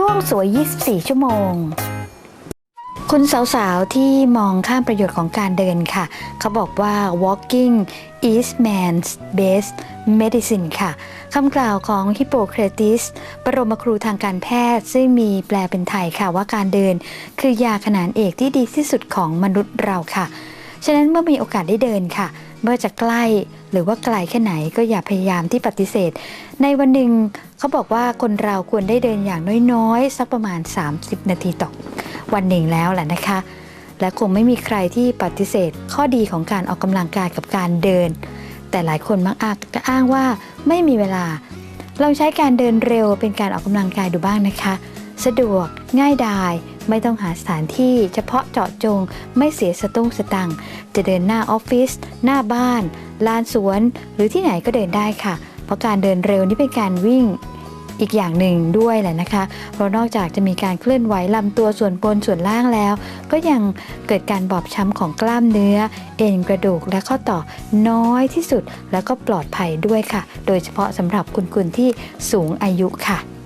ช่วงสวย 24 ชั่วโมง คุณสาวๆ ที่มองข้ามประโยชน์ของการเดินค่ะ เขาบอกว่า walking is man's best medicine ค่ะคำกล่าวของฮิปโปเครติสบรมครูทางการแพทย์ ซึ่งมีแปลเป็นไทยค่ะว่าการเดิน คือยาขนานเอกที่ดีที่สุดของมนุษย์เราค่ะ ฉะนั้นเมื่อมีโอกาสได้เดินค่ะ เมื่อจะใกล้หรือว่าไกลแค่ไหนก็อย่าพยายามที่ปฏิเสธ ในวันหนึ่งเขาบอกว่าคนเราควรได้เดินอย่างน้อยๆ สักประมาณ 30 นาทีต่อวันหนึ่งแล้วแหละนะคะ และคงไม่มีใครที่ปฏิเสธ ข้อดีของการออกกำลังกายกับการเดิน แต่หลายคนมักอาจจะอ้างว่าไม่มีเวลาลองใช้การเดินเร็วเป็นการออกกำลังกายดูบ้างนะคะ สะดวก ง่ายดาย ไม่ต้องหาสถานที่เฉพาะเจาะจง ไม่เสียสตุ้งสตังจะเดินหน้าออฟฟิศหน้าบ้าน ลานสวน หรือที่ไหนก็เดินได้ค่ะ เพราะการเดินเร็วนี่เป็นการวิ่งอีกอย่างหนึ่งด้วยแหละนะคะ เพราะนอกจากจะมีการเคลื่อนไหวลำตัวส่วนบนส่วนล่างแล้ว ก็ยังเกิดการบอบช้ำของกล้ามเนื้อ เอ็นกระดูกและข้อต่อน้อยที่สุด แล้วก็ปลอดภัยด้วยค่ะ โดยเฉพาะสำหรับคุณคุณที่สูงอายุค่ะ